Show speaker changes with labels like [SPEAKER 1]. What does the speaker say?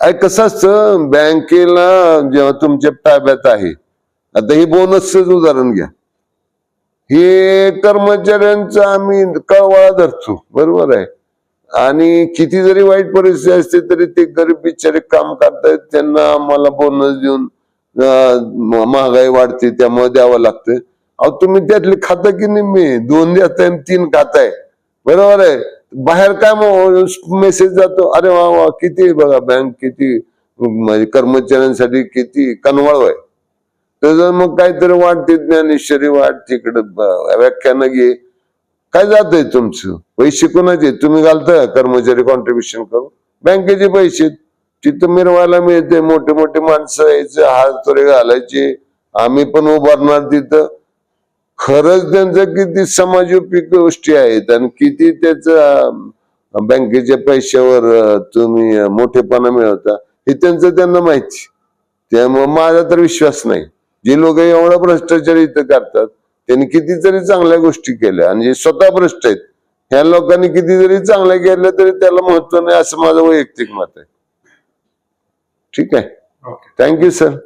[SPEAKER 1] अरे कसं असतं? बँकेला जेव्हा तुमच्या ताब्यात आहे आता हे बोनसच उदाहरण घ्या. हे कर्मचाऱ्यांचा आम्ही कळवळा धरतो बरोबर आहे. आणि किती जरी वाईट परिस्थिती असते तरी ते गरीब बिचारे काम करतायत त्यांना आम्हाला बोनस देऊन महागाई वाढते त्यामुळे द्यावं लागतं अहो तुम्ही त्यातले खाता की निम्मे दोन देताय आणि तीन खाताय. बरोबर आहे. बाहेर काय मेसेज जातो. अरे वा वा किती बघा बँक किती म्हणजे कर्मचाऱ्यांसाठी किती कन्वळ आहे. त्याचं मग काहीतरी वाटते ज्ञानेश्वरी वाट तिकडे व्याख्यान घे. काय जात तुमचं? पैसे कोणाचे? तुम्ही घालता कर्मचारी कॉन्ट्रीब्युशन करून? बँकेचे पैसे. तिथं मिरवायला मिळते मोठे मोठे माणसं यायचे हात तोरे घालायचे. आम्ही पण उभारणार तिथं. खरंच त्यांचं किती समाजोपयोगी गोष्टी आहेत आणि किती त्याच बँकेच्या पैशावर तुम्ही मोठेपणा मिळवता हे त्यांचं त्यांना माहिती. त्यामुळे माझा तर विश्वास नाही. जे लोक एवढा भ्रष्टाचार इथं करतात त्यांनी कितीतरी चांगल्या गोष्टी केल्या आणि जे स्वतः भ्रष्ट आहेत ह्या लोकांनी किती जरी चांगल्या केल्या तरी त्याला महत्त्व नाही असं माझं वैयक्तिक मत आहे. ठीक आहे? Thank you sir